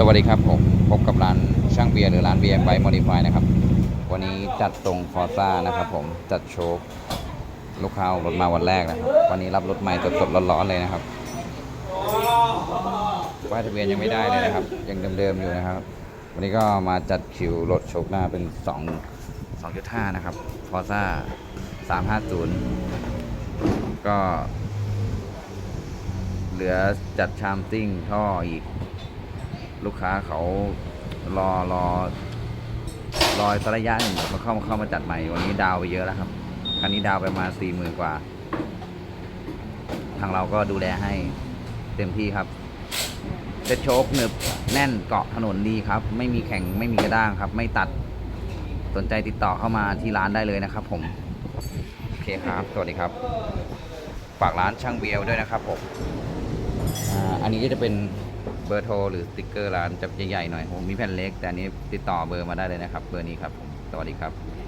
สวัสดีครับผมพบกับร้านช่างเบียร์หรือร้านเบียร์ไบมอดิฟายนะครับ วันนี้จัดตรงฟอร์ซ่านะครับผมจัดโชว์ลูกค้าเอารถมาวันแรกนะครับ วันนี้รับรถใหม่สดๆร้อนๆเลยนะครับป้ายทะเบียนยังไม่ได้เลยนะครับ ยังเดิมๆอยู่นะครับ วันนี้ก็มาจัดคิวรถโชคหน้าเป็น 2 2.5 นะครับฟอร์ซ่า350 ก็ เหลือจัดชามซิ่งท่ออีก ลูกค้าเขารอรอรอสักระยะหนึ่งมาเข้ามาเข้ามาจัดใหม่ วันนี้ดาวไปเยอะแล้วครับคันนี้ดาวไปมาสี่หมื่นกว่า ทางเราก็ดูแลให้เต็มที่ครับเซ็ตโชคหนึบแน่นเกาะถนนดีครับ ไม่มีแข็งไม่มีกระด้างครับ ไม่ตัดสนใจติดต่อเข้ามาที่ร้านได้เลยนะครับ ผมโอเคครับ สวัสดีครับ ฝากร้านช่างเบียวด้วยนะครับผมออันนี้ก็จะเป็น เบอร์โทรหรือสติ๊กเกอร์ร้านจะใหญ่ๆหน่อยผมมีแผ่นเล็ก แต่อันนี้ติดต่อเบอร์มาได้เลยนะครับ เบอร์นี้ครับผมสวัสดีครับ